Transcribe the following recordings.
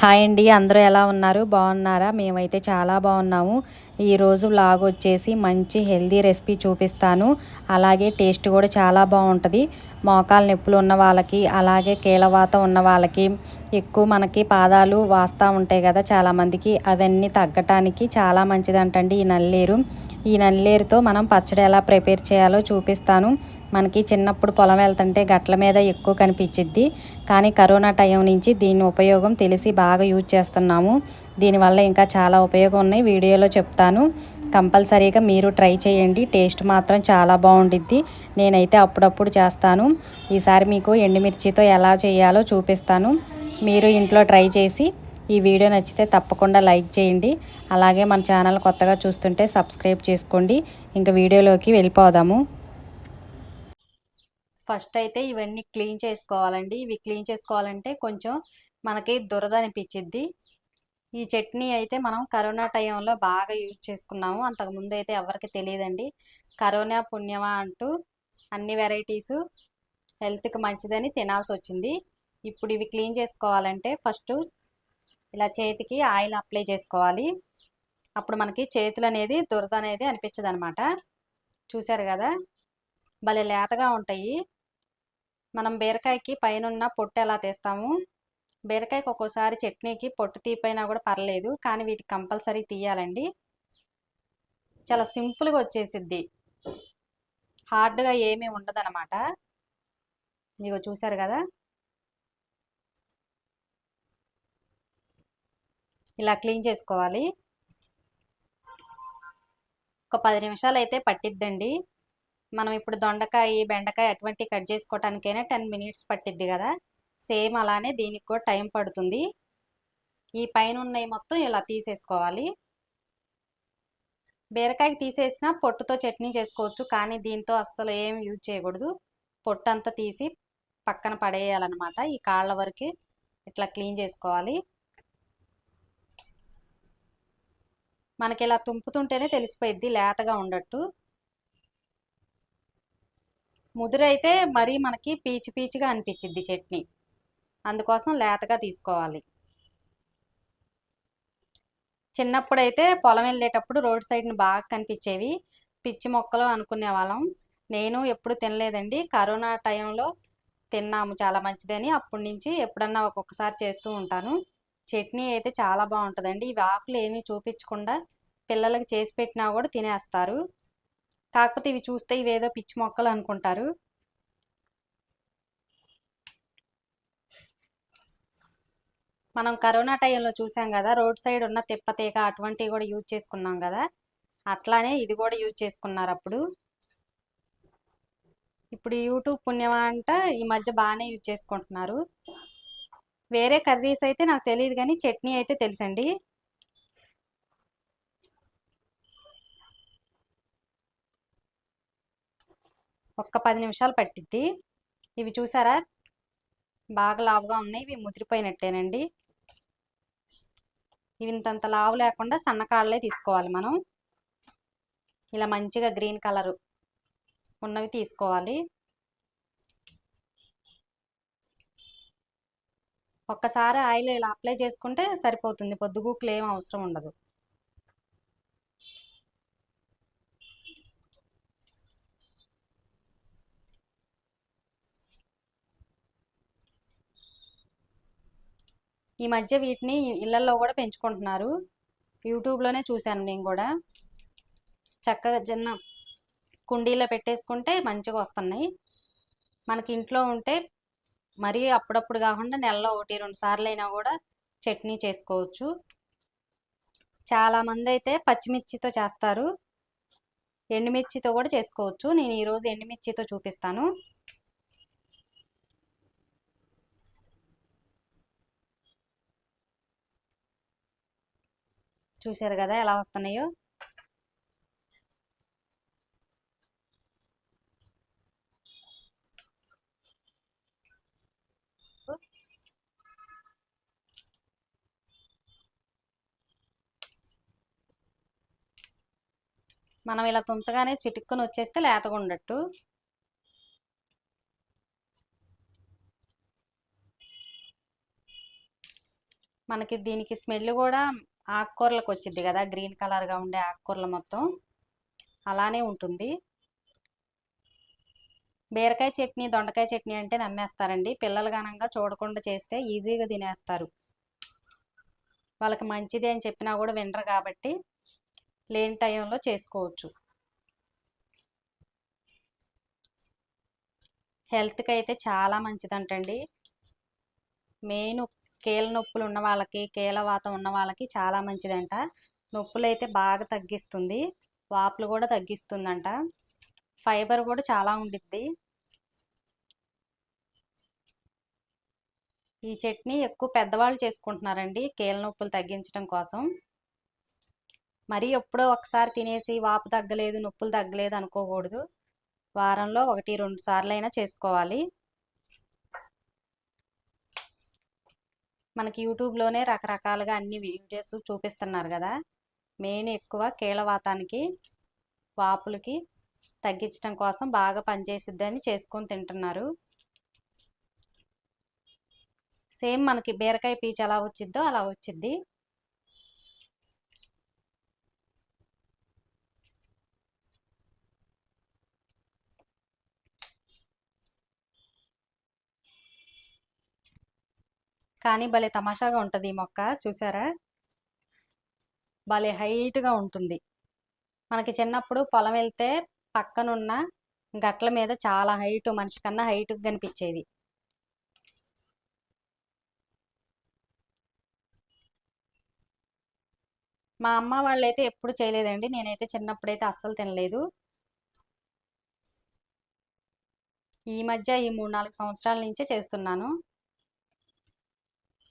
Hi అండి అందరూ ఎలా ఉన్నారు? బాగున్నారా? మేమైతే చాలా బాగున్నాము. ఈరోజు లాగ్ వచ్చేసి మంచి హెల్దీ రెసిపీ చూపిస్తాను. అలాగే టేస్ట్ కూడా చాలా బాగుంటుంది. మోకాలు నొప్పులు ఉన్న వాళ్ళకి అలాగే కీలవాతం ఉన్న వాళ్ళకి ఎక్కువ మనకి పాదాలు వాస్తూ ఉంటాయి కదా చాలామందికి అవన్నీ తగ్గటానికి చాలా మంచిదంటండి ఈ నల్లేరు. ఈ నల్లేరుతో మనం పచ్చడి ఎలా ప్రిపేర్ చేయాలో చూపిస్తాను. మనకి చిన్నప్పుడు పొలం వెళ్తుంటే గట్ల మీద ఎక్కువ కనిపించిద్ది. కానీ కరోనా టైం నుంచి దీని ఉపయోగం తెలిసి బాగా యూజ్ చేస్తున్నాము. దీనివల్ల ఇంకా చాలా ఉపయోగం ఉన్నాయి. వీడియోలో చెప్తాను. కంపల్సరీగా మీరు ట్రై చేయండి. టేస్ట్ మాత్రం చాలా బాగుండిద్ది. నేనైతే అప్పుడప్పుడు చేస్తాను. ఈసారి మీకు ఎండుమిర్చితో ఎలా చేయాలో చూపిస్తాను. మీరు ఇంట్లో ట్రై చేసి ఈ వీడియో నచ్చితే తప్పకుండా లైక్ చేయండి. అలాగే మన ఛానల్ కొత్తగా చూస్తుంటే సబ్స్క్రైబ్ చేసుకోండి. ఇంకా వీడియోలోకి వెళ్ళిపోదాము. ఫస్ట్ అయితే ఇవన్నీ క్లీన్ చేసుకోవాలండి. ఇవి క్లీన్ చేసుకోవాలంటే కొంచెం మనకి దురద అనిపించిద్ది. ఈ చట్నీ అయితే మనం కరోనా టైంలో బాగా యూజ్ చేసుకున్నాము. అంతకుముందు అయితే ఎవరికి తెలియదండి. కరోనా పుణ్యమా అంటూ అన్ని వెరైటీస్ హెల్త్కి మంచిదని తినాల్సి వచ్చింది. ఇప్పుడు ఇవి క్లీన్ చేసుకోవాలంటే ఫస్ట్ ఇలా చేతికి ఆయిల్ అప్లై చేసుకోవాలి. అప్పుడు మనకి చేతులు అనేది దురద అనేది అనిపించదు అనమాట చూశారు కదా? భలే లేతగా ఉంటాయి. మనం బీరకాయకి పైన పొట్టు ఎలా తీస్తాము? బీరకాయకి ఒక్కోసారి చట్నీకి పొట్టు తీపైనా కూడా పర్లేదు కానీ వీటికి కంపల్సరీ తీయాలండి. చాలా సింపుల్గా వచ్చేసిద్ది. హార్డ్గా ఏమీ ఉండదన్నమాట. ఇగో చూశారు కదా? ఇలా క్లీన్ చేసుకోవాలి. ఒక పది నిమిషాలు అయితే పట్టిద్దండి. మనం ఇప్పుడు దొండకాయ బెండకాయ అటువంటి కట్ చేసుకోవటానికైనా టెన్ మినిట్స్ పట్టిద్ది కదా. సేమ్ అలానే దీనికి కూడా టైం పడుతుంది. ఈ పైన ఉన్నవి మొత్తం ఇలా తీసేసుకోవాలి. బీరకాయకి తీసేసిన పొట్టుతో చట్నీ చేసుకోవచ్చు కానీ దీంతో అస్సలు ఏం యూజ్ చేయకూడదు. పొట్టు అంతా తీసి పక్కన పడేయాలన్నమాట. ఈ కాళ్ళ వరకు ఇట్లా క్లీన్ చేసుకోవాలి. మనకి ఇలా తుంపుతుంటేనే తెలిసిపోయిద్ది లేతగా ఉండట్టు. ముదురైతే మరీ మనకి పీచు పీచుగా అనిపించిద్ది చట్నీ. అందుకోసం లేతగా తీసుకోవాలి. చిన్నప్పుడైతే పొలం వెళ్ళేటప్పుడు రోడ్ సైడ్ని బాగా కనిపించేవి. పిచ్చి మొక్కలు అనుకునే వాళ్ళం. నేను ఎప్పుడు తినలేదండి. కరోనా టైంలో తిన్నాము చాలా మంచిదని. అప్పటి నుంచి ఎప్పుడన్నా ఒక్కొక్కసారి చేస్తూ ఉంటాను. చట్నీ అయితే చాలా బాగుంటుందండి. ఇవి ఆకులు ఏమీ చూపించకుండా పిల్లలకి చేసి పెట్టినా కూడా తినేస్తారు. కాకపోతే ఇవి చూస్తే ఇవేదో పిచ్చి మొక్కలు అనుకుంటారు. మనం కరోనా టైంలో చూసాం కదా రోడ్ సైడ్ ఉన్న తిప్పతీగ అటువంటివి కూడా యూజ్ చేసుకున్నాం కదా అట్లానే ఇది కూడా యూజ్ చేసుకున్నారు అప్పుడు. ఇప్పుడు యూట్యూబ్ పుణ్యమా అంట ఈ మధ్య బాగానే యూజ్ చేసుకుంటున్నారు. వేరే కర్రీస్ అయితే నాకు తెలియదు కానీ చట్నీ అయితే తెలుసండి. ఒక్క పది నిమిషాలు పట్టిద్ది. ఇవి చూసారా? బాగా లావుగా ఉన్నాయి. ఇవి ముదిరిపోయినట్టేనండి. ఇవి ఇంతంత లావు లేకుండా సన్నకాళ్ళే తీసుకోవాలి మనం. ఇలా మంచిగా గ్రీన్ కలరు ఉన్నవి తీసుకోవాలి. ఒక్కసారి ఆయిల్ ఇలా అప్లై చేసుకుంటే సరిపోతుంది. పొద్దుగూకులు ఏం అవసరం ఉండదు. ఈ మధ్య వీటిని ఇళ్ళలో కూడా పెంచుకుంటున్నారు. యూట్యూబ్లోనే చూశాను నేను కూడా. చక్కగా చిన్న కుండీలో పెట్టేసుకుంటే మంచిగా వస్తున్నాయి. మనకి ఇంట్లో ఉంటే మరీ అప్పుడప్పుడు కాకుండా నెలలో ఒకటి రెండు సార్లు అయినా కూడా చట్నీ చేసుకోవచ్చు. చాలామంది అయితే పచ్చిమిర్చితో చేస్తారు. ఎండుమిర్చితో కూడా చేసుకోవచ్చు. నేను ఈరోజు ఎండుమిర్చితో చూపిస్తాను. చూశారు కదా ఎలా వస్తున్నాయో? మనం ఇలా తుంచగానే చిటుక్కుని వచ్చేస్తే లేతగా ఉండట్టు. మనకి దీనికి స్మెల్ కూడా ఆకుకూరలకు వచ్చింది కదా గ్రీన్ కలర్గా ఉండే ఆకుకూరలు మొత్తం. అలానే ఉంటుంది. బీరకాయ చట్నీ దొండకాయ చట్నీ అంటే నమ్మేస్తారండి. పిల్లలు గనంగా చూడకుండా చేస్తే ఈజీగా తినేస్తారు. వాళ్ళకి మంచిది అని చెప్పినా కూడా వినరు కాబట్టి లేని టైంలో చేసుకోవచ్చు. హెల్త్కి అయితే చాలా మంచిదంటండి. మెయిన్ కీళ్ళ నొప్పులు ఉన్న వాళ్ళకి కీలవాతం ఉన్న వాళ్ళకి చాలా మంచిదంట. నొప్పులు అయితే బాగా తగ్గిస్తుంది. వాపులు కూడా తగ్గిస్తుందంట. ఫైబర్ కూడా చాలా ఉండిద్ది. ఈ చట్నీ ఎక్కువ పెద్దవాళ్ళు చేసుకుంటున్నారండి కీళ్ళ నొప్పులు తగ్గించడం కోసం. మరీ ఎప్పుడో ఒకసారి తినేసి వాపు తగ్గలేదు నొప్పులు తగ్గలేదు అనుకోకూడదు. వారంలో ఒకటి రెండు సార్లు అయినా చేసుకోవాలి. మనకి యూట్యూబ్లోనే రకరకాలుగా అన్ని వీడియోస్ చూపిస్తున్నారు కదా. మెయిన్ ఎక్కువ కీళ్ళవాతానికి వాపులకి తగ్గించడం కోసం బాగా పనిచేసిద్దని చేసుకొని తింటున్నారు. సేమ్ మనకి బీరకాయ పీచు ఎలా వచ్చిద్దో అలా వచ్చిద్ది. కానీ భలే తమాషాగా ఉంటుంది ఈ మొక్క చూసారా? భలే హైట్గా ఉంటుంది. మనకి చిన్నప్పుడు పొలం వెళ్తే పక్కనున్న గట్ల మీద చాలా హైట్ మనిషి కన్నా హైట్గా కనిపించేది. మా అమ్మ వాళ్ళైతే ఎప్పుడు చేయలేదండి. నేనైతే చిన్నప్పుడైతే అస్సలు తినలేదు. ఈ మధ్య ఈ మూడు నాలుగు సంవత్సరాల నుంచే చేస్తున్నాను.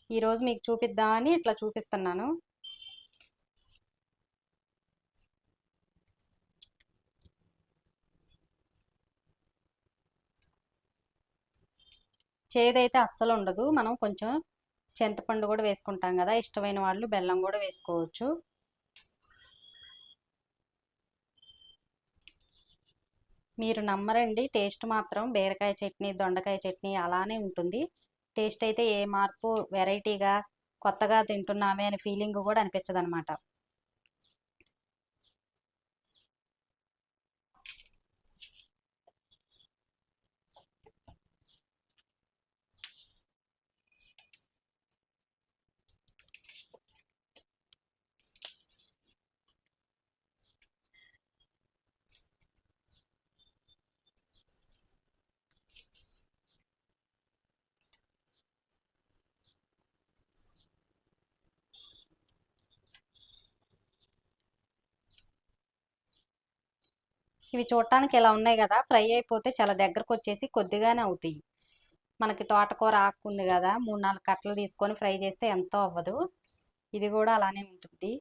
ఈరోజు మీకు చూపిద్దామని ఇట్లా చూపిస్తున్నాను. చేదైతే అస్సలు ఉండదు. మనం కొంచెం చింతపండు కూడా వేసుకుంటాం కదా ఇష్టమైన వాళ్ళు బెల్లం కూడా వేసుకోవచ్చు. మీరు నమ్మరండి టేస్ట్ మాత్రం బీరకాయ చట్నీ దొండకాయ చట్నీ అలానే ఉంటుంది. టేస్ట్ అయితే ఏ మార్పు వెరైటీగా కొత్తగా తింటున్నామే అనే ఫీలింగ్ కూడా అనిపించదు అనమాట ఇవి చూడటానికి ఇలా ఉన్నాయి కదా ఫ్రై అయిపోతే చాలా దగ్గరకు వచ్చేసి కొద్దిగానే అవుతాయి. మనకి తోటకూర ఆకు ఉంది కదా మూడు నాలుగు కట్టలు తీసుకొని ఫ్రై చేస్తే ఎంతో అవ్వదు. ఇది కూడా అలానే ఉంటుంది.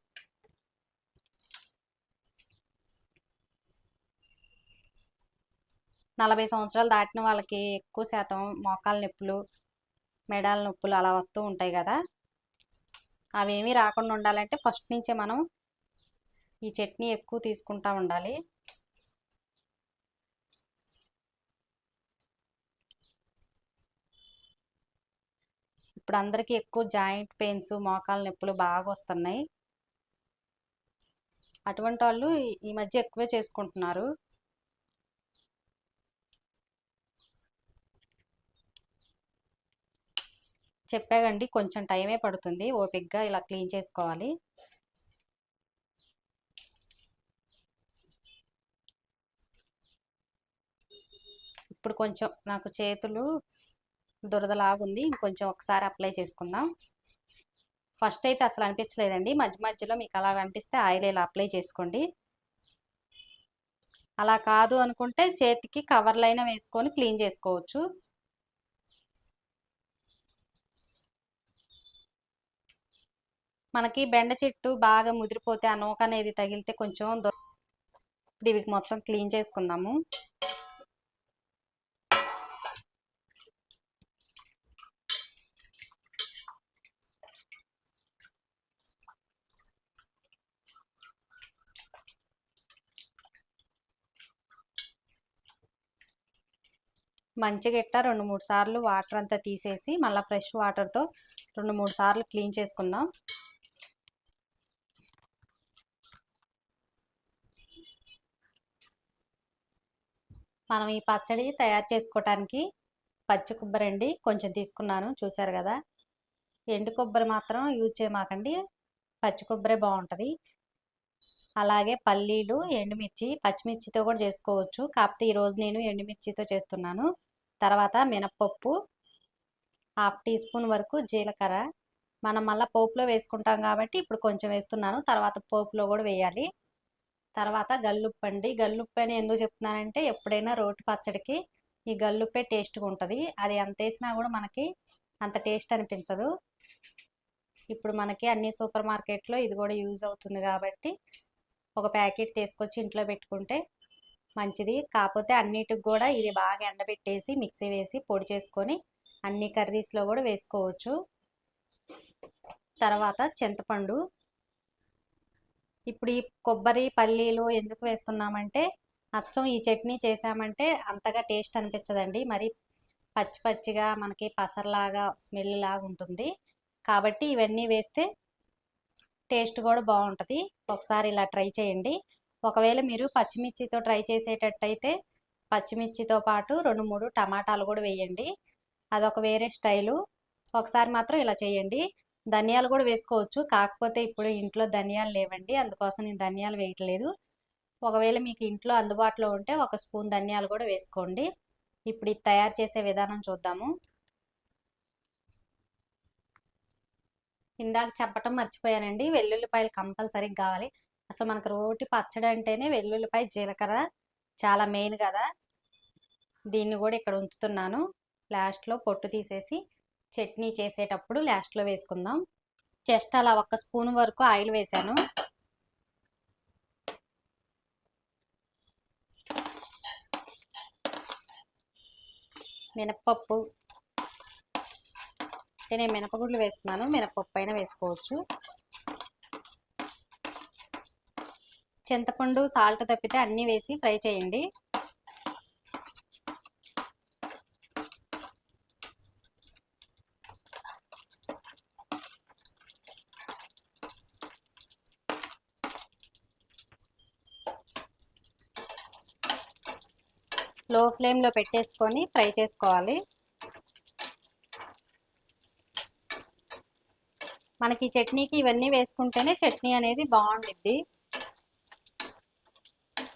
నలభై సంవత్సరాలు దాటిన వాళ్ళకి ఎక్కువ శాతం మోకాల నొప్పులు మెడాల నొప్పులు అలా వస్తూ ఉంటాయి కదా. అవేమీ రాకుండా ఉండాలంటే ఫస్ట్ నుంచే మనం ఈ చట్నీ ఎక్కువ తీసుకుంటా ఉండాలి. ఇప్పుడు అందరికీ ఎక్కువ జాయింట్ పెయిన్స్ మోకాల నొప్పులు బాగా వస్తున్నాయి. అటువంటి వాళ్ళు ఈ మధ్య ఎక్కువే చేసుకుంటున్నారు. చెప్పాగండి కొంచెం టైమే పడుతుంది ఓపిక్గా ఇలా క్లీన్ చేసుకోవాలి. ఇప్పుడు కొంచెం నాకు చేతులు దురదలాగుంది. ఇంకొంచెం ఒకసారి అప్లై చేసుకుందాం. ఫస్ట్ అయితే అసలు అనిపించలేదండి. మధ్య మధ్యలో మీకు అలా అనిపిస్తే ఆయిల్ ఇలా అప్లై చేసుకోండి. అలా కాదు అనుకుంటే చేతికి కవర్లైనా వేసుకొని క్లీన్ చేసుకోవచ్చు. మనకి బెండ చెట్టు బాగా ముదిరిపోతే ఆ నూక అనేది తగిలితే కొంచెం ఇప్పుడు ఇవి మొత్తం క్లీన్ చేసుకుందాము. మంచిగా ఇట్లా రెండు మూడు సార్లు వాటర్ అంతా తీసేసి మళ్ళీ ఫ్రెష్ వాటర్తో రెండు మూడు సార్లు క్లీన్ చేసుకుందాం. మనం ఈ పచ్చడి తయారు చేసుకోవటానికి పచ్చి కొబ్బరి అండి కొంచెం తీసుకున్నాను చూసారు కదా? ఎండు కొబ్బరి మాత్రం యూజ్ చేయమాకండి పచ్చి కొబ్బరే బాగుంటుంది. అలాగే పల్లీలు ఎండుమిర్చి పచ్చిమిర్చితో కూడా చేసుకోవచ్చు. కాకపోతే ఈరోజు నేను ఎండుమిర్చితో చేస్తున్నాను. తర్వాత మినప్పప్పు హాఫ్ టీ స్పూన్ వరకు జీలకర్ర. మనం మళ్ళీ పోపులో వేసుకుంటాం కాబట్టి ఇప్పుడు కొంచెం వేస్తున్నాను. తర్వాత పోపులో కూడా వేయాలి. తర్వాత గల్లుప్పు అండి. గల్లుప్పు అని ఎందుకు చెప్తున్నానంటే ఎప్పుడైనా రోటి పచ్చడికి ఈ గల్లుప్పే టేస్ట్గా ఉంటుంది. అది ఎంత వేసినా కూడా మనకి అంత టేస్ట్ అనిపించదు. ఇప్పుడు మనకి అన్ని సూపర్ మార్కెట్లో ఇది కూడా యూజ్ అవుతుంది కాబట్టి ఒక ప్యాకెట్ తీసుకొచ్చి ఇంట్లో పెట్టుకుంటే మంచిది. కాకపోతే అన్నిటికి కూడా ఇది బాగా ఎండబెట్టేసి మిక్సీ వేసి పొడి చేసుకొని అన్ని కర్రీస్లో కూడా వేసుకోవచ్చు. తర్వాత చింతపండు. ఇప్పుడు ఈ కొబ్బరి పల్లీలు ఎందుకు వేస్తున్నామంటే అచ్చం ఈ చట్నీ చేసామంటే అంతగా టేస్ట్ అనిపించదండి. మరి పచ్చి పచ్చిగా మనకి పసరలాగా స్మెల్ లాగా ఉంటుంది. కాబట్టి ఇవన్నీ వేస్తే టేస్ట్ కూడా బాగుంటుంది. ఒకసారి ఇలా ట్రై చేయండి. ఒకవేళ మీరు పచ్చిమిర్చితో ట్రై చేసేటట్టయితే పచ్చిమిర్చితో పాటు రెండు మూడు టమాటాలు కూడా వేయండి. అదొక వేరే స్టైలు. ఒకసారి మాత్రం ఇలా చేయండి. ధనియాలు కూడా వేసుకోవచ్చు. కాకపోతే ఇప్పుడు ఇంట్లో ధనియాలు లేవండి. అందుకోసం నేను ధనియాలు వేయట్లేదు. ఒకవేళ మీకు ఇంట్లో అందుబాటులో ఉంటే ఒక స్పూన్ ధనియాలు కూడా వేసుకోండి. ఇప్పుడు ఇది తయారు చేసే విధానం చూద్దాము. ఇందాక చెప్పటం మర్చిపోయానండి. వెల్లుల్లిపాయలు కంపల్సరీగా కావాలి. అసలు మనకు రోటి పచ్చడి అంటేనే వెల్లుల్లిపాయ జీలకర్ర చాలా మెయిన్ కదా. దీన్ని కూడా ఇక్కడ ఉంచుతున్నాను. లాస్ట్లో పొట్టు తీసేసి చట్నీ చేసేటప్పుడు లాస్ట్లో వేసుకుందాం. జస్ట్ అలా ఒక స్పూన్ వరకు ఆయిల్ వేసాను. మినప్పప్పు. నేను మినపగుడ్లు వేస్తున్నాను. మినపప్పు అయినా వేసుకోవచ్చు. చింతపండు సాల్ట్ తప్పితే అన్నీ వేసి ఫ్రై చేయండి. లో ఫ్లేమ్లో పెట్టేసుకొని ఫ్రై చేసుకోవాలి. మనకి చట్నీకి ఇవన్నీ వేసుకుంటేనే చట్నీ అనేది బాగుండిద్ది.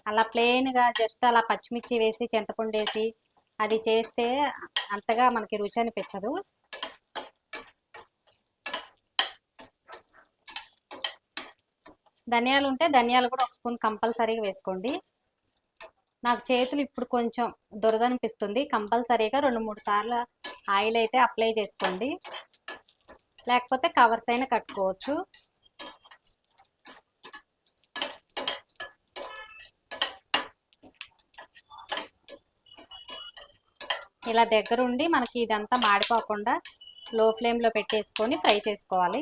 అలా ప్లెయిన్గా జస్ట్ అలా పచ్చిమిర్చి వేసి చింతపండు వేసి అది చేస్తే అంతగా మనకి రుచి అనిపించదు. ధనియాలు ఉంటే ధనియాలు కూడా ఒక స్పూన్ కంపల్సరీగా వేసుకోండి. నాకు చేతులు ఇప్పుడు కొంచెం దురదనిపిస్తుంది. కంపల్సరీగా రెండు మూడు సార్లు ఆయిల్ అయితే అప్లై చేసుకోండి. లేకపోతే కవర్స్ అయినా కట్టుకోవచ్చు. ఇలా దగ్గరుండి మనకి ఇదంతా మాడిపోకుండా లో ఫ్లేమ్లో పెట్టేసుకొని ఫ్రై చేసుకోవాలి.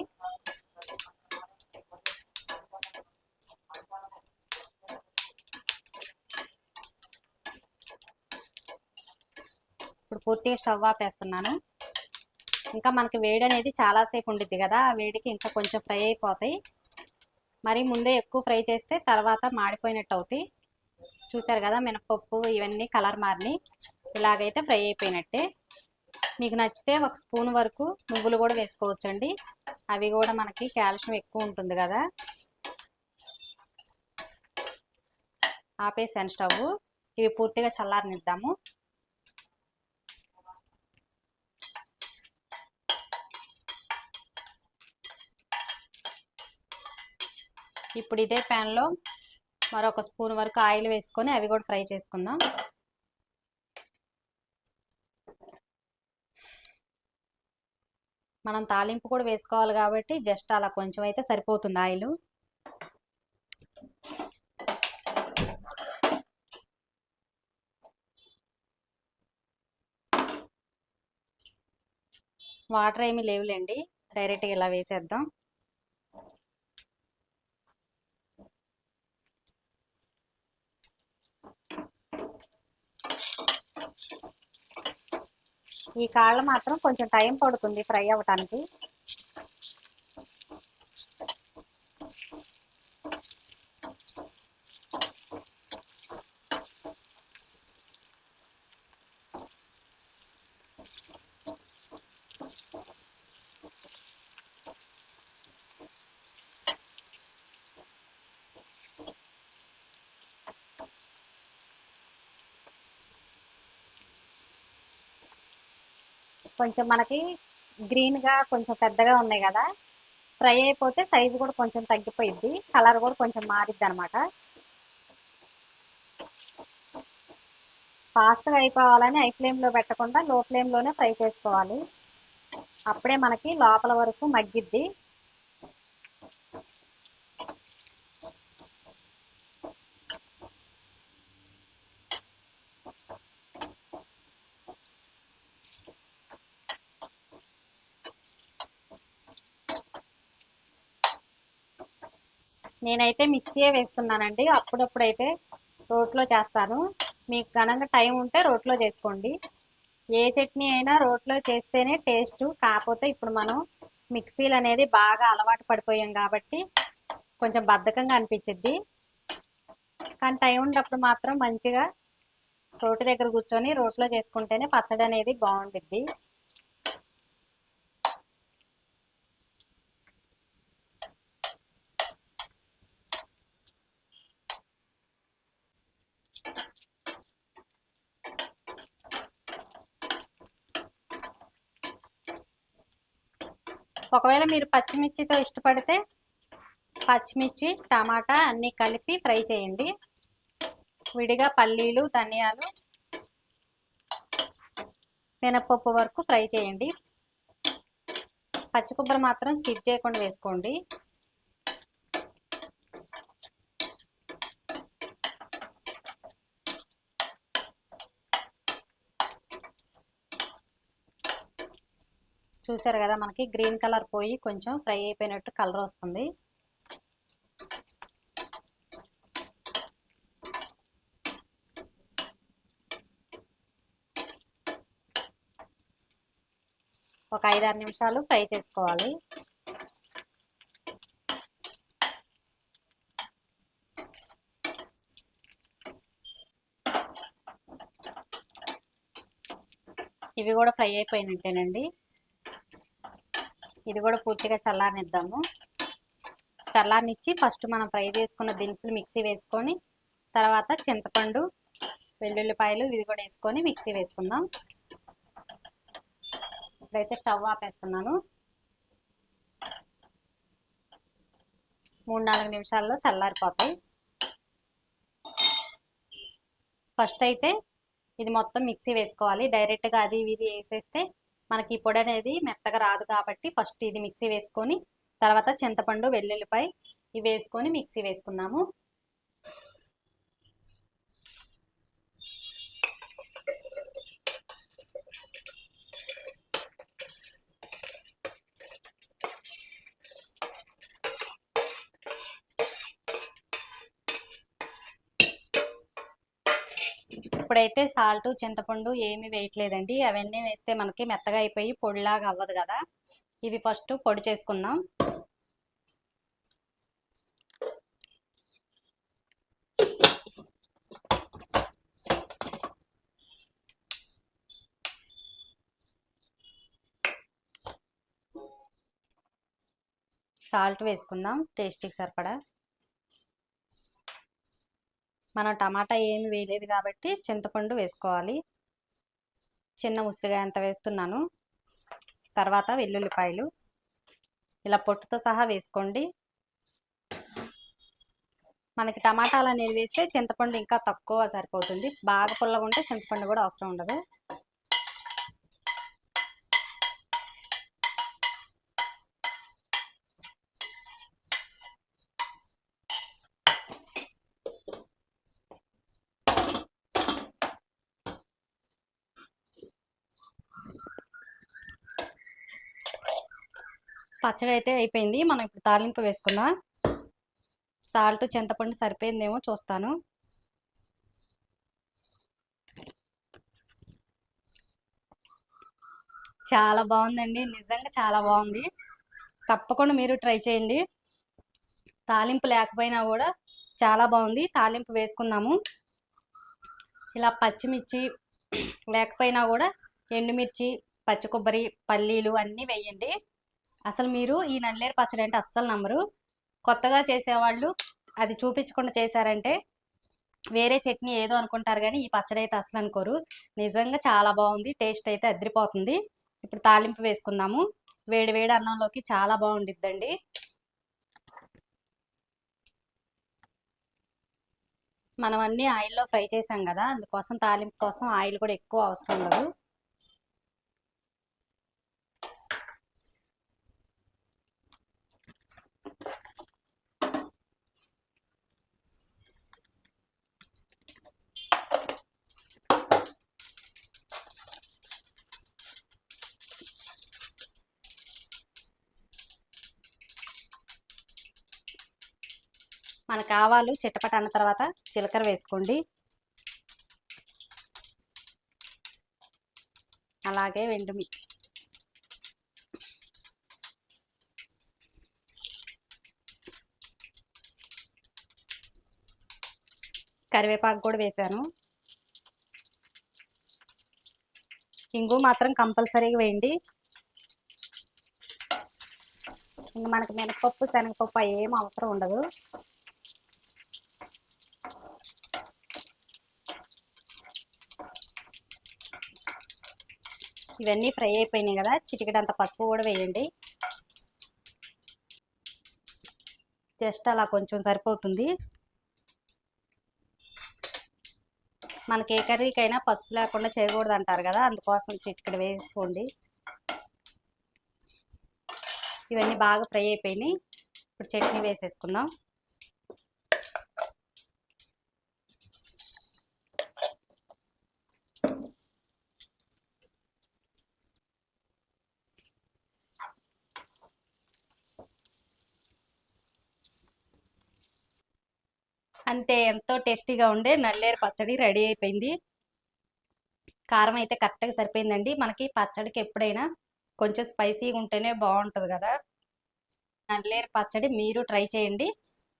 ఇప్పుడు పూర్తిగా స్టవ్ ఆపేస్తున్నాను. ఇంకా మనకి వేడి అనేది చాలాసేపు ఉండిద్ది కదా ఆ వేడికి ఇంకా కొంచెం ఫ్రై అయిపోతాయి. మరి ముందే ఎక్కువ ఫ్రై చేస్తే తర్వాత మాడిపోయినట్టు అవుతాయి. చూసారు కదా మినపప్పు ఇవన్నీ కలర్ మారినాయి. ఇలాగైతే ఫ్రై అయిపోయినట్టే. మీకు నచ్చితే ఒక స్పూన్ వరకు నువ్వులు కూడా వేసుకోవచ్చండి. అవి కూడా మనకి కాల్షియం ఎక్కువ ఉంటుంది కదా. ఆపేసాను స్టవ్. ఇవి పూర్తిగా చల్లారనిద్దాము. ఇప్పుడు ఇదే ప్యాన్లో మరొక స్పూన్ వరకు ఆయిల్ వేసుకొని అవి కూడా ఫ్రై చేసుకుందాం. మనం తాలింపు కూడా వేసుకోవాలి కాబట్టి జస్ట్ అలా కొంచెం అయితే సరిపోతుంది ఆయిల్. వాటర్ ఏమీ లేవులేండి. డైరెక్ట్గా ఇలా వేసేద్దాం. ఈ కాళ్ళు మాత్రం కొంచెం టైం పడుతుంది ఫ్రై అవ్వటానికి. కొంచెం మనకి గ్రీన్గా కొంచెం పెద్దగా ఉన్నాయి కదా ఫ్రై అయిపోతే సైజు కూడా కొంచెం తగ్గిపోయిద్ది కలర్ కూడా కొంచెం మారిద్ది అనమాట ఫాస్ట్గా అయిపోవాలని హై ఫ్లేమ్లో పెట్టకుండా లో ఫ్లేమ్లోనే ఫ్రై చేసుకోవాలి. అప్పుడే మనకి లోపల వరకు మగ్గిద్ది. నేనైతే మిక్సీయే వేస్తున్నానండి. అప్పుడప్పుడైతే రోట్లో చేస్తాను. మీకు ఘనంగా టైం ఉంటే రోట్లో చేసుకోండి. ఏ చట్నీ అయినా రోట్లో చేస్తేనే టేస్ట్. కాకపోతే ఇప్పుడు మనం మిక్సీలు అనేది బాగా అలవాటు పడిపోయాం కాబట్టి కొంచెం బద్ధకంగా అనిపించిద్ది. కానీ టైం ఉన్నప్పుడు మాత్రం మంచిగా రోటి దగ్గర కూర్చొని రోట్లో చేసుకుంటేనే పచ్చడి అనేది బాగుంటుంది ఒకవేళ మీరు పచ్చిమిర్చితో ఇష్టపడితే పచ్చిమిర్చి టమాటా అన్నీ కలిపి ఫ్రై చేయండి. విడిగా పల్లీలు ధనియాలు మినపప్పు వరకు ఫ్రై చేయండి. పచ్చి కొబ్బరి మాత్రం స్కిప్ చేయకుండా వేసుకోండి. చూసారు కదా మనకి గ్రీన్ కలర్ పోయి కొంచెం ఫ్రై అయిపోయినట్టు కలర్ వస్తుంది. ఒక ఐదారు నిమిషాలు ఫ్రై చేసుకోవాలి. ఇవి కూడా ఫ్రై అయిపోయినట్టేనండి. ఇది కూడా పూర్తిగా చల్లారనిద్దాము. చల్లారనిచ్చి ఫస్ట్ మనం ఫ్రై చేసుకున్న దినుసులు మిక్సీ వేసుకొని తర్వాత చింతపండు వెల్లుల్లిపాయలు ఇది కూడా వేసుకొని మిక్సీ వేసుకుందాం. ఇప్పుడైతే స్టవ్ ఆపేస్తున్నాను. మూడు నాలుగు నిమిషాల్లో చల్లారిపోతాయి. ఫస్ట్ అయితే ఇది మొత్తం మిక్సీ వేసుకోవాలి. డైరెక్ట్గా అది ఇది వేసేస్తే మనకి ఈ పొడి అనేది మెత్తగా రాదు కాబట్టి ఫస్ట్ ఇది మిక్సీ వేసుకొని తర్వాత చింతపండు వెల్లుల్లిపాయ ఇవి వేసుకొని మిక్సీ వేసుకుందాము ఇప్పుడైతే సాల్ట్ చింతపండు ఏమి వేయట్లేదండి. అవన్నీ వేస్తే మనకి మెత్తగా అయిపోయి పొడిలాగా అవ్వదు కదా. ఇవి ఫస్ట్ పొడి చేసుకుందాం. సాల్ట్ వేసుకుందాం. టేస్ట్కి సరిపడా. మనం టమాటా ఏమి వేయలేదు కాబట్టి చింతపండు వేసుకోవాలి. చిన్న ఉసిరిగా ఎంత వేస్తున్నాను. తర్వాత వెల్లుల్లిపాయలు. ఇలా పొట్టుతో సహా వేసుకోండి. మనకి టమాటాలు అనేది వేస్తే చింతపండు ఇంకా తక్కువ సరిపోతుంది. బాగా పుల్లగా ఉంటే చింతపండు కూడా అవసరం ఉండదు. పచ్చడి అయితే అయిపోయింది. మనం ఇప్పుడు తాలింపు వేసుకుందాం. సాల్ట్ చింతపండు సరిపోయిందేమో చూస్తాను. చాలా బాగుందండి. నిజంగా చాలా బాగుంది. తప్పకుండా మీరు ట్రై చేయండి. తాలింపు లేకపోయినా కూడా చాలా బాగుంది. తాలింపు వేసుకుందాము. ఇలా పచ్చిమిర్చి లేకపోయినా కూడా ఎండుమిర్చి పచ్చి కొబ్బరి పల్లీలు అన్నీ వేయండి. అసలు మీరు ఈ నల్లేరు పచ్చడి అంటే అస్సలు నమ్మరు. కొత్తగా చేసేవాళ్ళు అది చూపించకుండా చేశారంటే వేరే చట్నీ ఏదో అనుకుంటారు కానీ ఈ పచ్చడి అయితే అసలు అనుకోరు. నిజంగా చాలా బాగుంది టేస్ట్ అయితే అదిరిపోతుంది. ఇప్పుడు తాలింపు వేసుకుందాము. వేడి వేడి అన్నంలోకి చాలా బాగుండిద్దండి. మనం అన్ని ఆయిల్లో ఫ్రై చేసాం కదా అందుకోసం తాలింపు కోసం ఆయిల్ కూడా ఎక్కువ అవసరం లేదు మనకు ఆవాలు చిట్టపట అన్న తర్వాత జీలకర్ర వేసుకోండి. అలాగే ఎండుమిర్చి కరివేపాకు కూడా వేసాను. ఇంగు మాత్రం కంపల్సరీగా వేయండి. ఇంకా మనకి మినపప్పు శనగపప్పు ఏం అవసరం ఉండదు. ఇవన్నీ ఫ్రై అయిపోయినాయి కదా. చిటికెడంత పసుపు కూడా వేయండి. జస్ట్ అలా కొంచెం సరిపోతుంది. మనకి ఏ కర్రీకైనా పసుపు లేకుండా చేయకూడదు అంటారు కదా. అందుకోసం చిటికడ వేసుకోండి. ఇవన్నీ బాగా ఫ్రై అయిపోయినాయి. ఇప్పుడు చట్నీ వేసేసుకుందాం. అంతే ఎంతో టేస్టీగా ఉండే నల్లేరు పచ్చడి రెడీ అయిపోయింది. కారం అయితే కరెక్ట్గా సరిపోయిందండి. మనకి పచ్చడికి ఎప్పుడైనా కొంచెం స్పైసీగా ఉంటేనే బాగుంటుంది కదా. నల్లేరు పచ్చడి మీరు ట్రై చేయండి.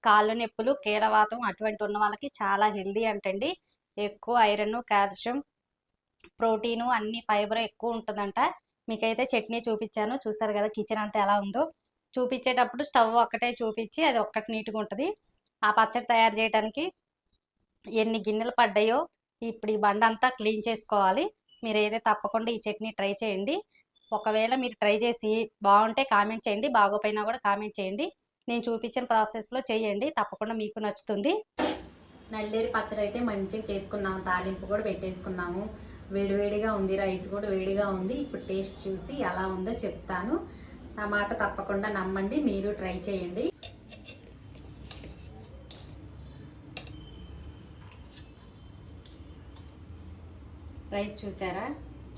కాళ్ళు నొప్పులు కీడవాతం అటువంటి ఉన్న వాళ్ళకి చాలా హెల్దీ అంటండి. ఎక్కువ ఐరన్ కాల్షియం ప్రోటీను అన్ని ఫైబర్ ఎక్కువ ఉంటుందంట. మీకైతే చట్నీ చూపించాను. చూసారు కదా కిచెన్ అంతా ఎలా ఉందో. చూపించేటప్పుడు స్టవ్ ఒక్కటే చూపించి అది ఒక్కటి నీట్గా ఉంటుంది. ఆ పచ్చడి తయారు చేయడానికి ఎన్ని గిన్నెలు పడ్డాయో ఇప్పుడు ఈ బండ అంతా క్లీన్ చేసుకోవాలి. మీరు ఏదైతే తప్పకుండా ఈ చట్నీ ట్రై చేయండి. ఒకవేళ మీరు ట్రై చేసి బాగుంటే కామెంట్ చేయండి. బాగోపోయినా కూడా కామెంట్ చేయండి. నేను చూపించిన ప్రాసెస్లో చేయండి. తప్పకుండా మీకు నచ్చుతుంది. నల్లేరు పచ్చడి అయితే మంచిగా చేసుకున్నాము తాలింపు కూడా పెట్టేసుకున్నాము. వేడివేడిగా ఉంది. రైస్ కూడా వేడిగా ఉంది. ఇప్పుడు టేస్ట్ చూసి ఎలా ఉందో చెప్తాను. నా మాట తప్పకుండా నమ్మండి. మీరు ట్రై చేయండి. రైస్ చూసారా?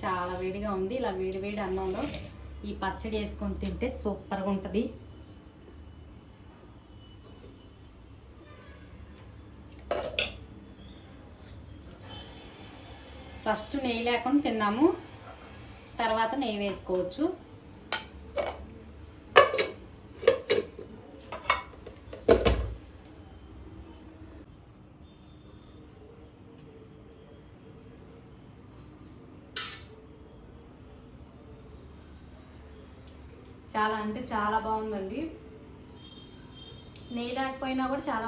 చాలా వేడిగా ఉంది. ఇలా వేడి వేడి అన్నంలో ఈ పచ్చడి వేసుకొని తింటే సూపర్గా ఉంటుంది. ఫస్ట్ నెయ్యి లేకుండా తిన్నాము. తర్వాత నెయ్యి వేసుకోవచ్చు. చాలా అంటే చాలా బాగుందండి. నెయ్యి లేకపోయినా కూడా చాలా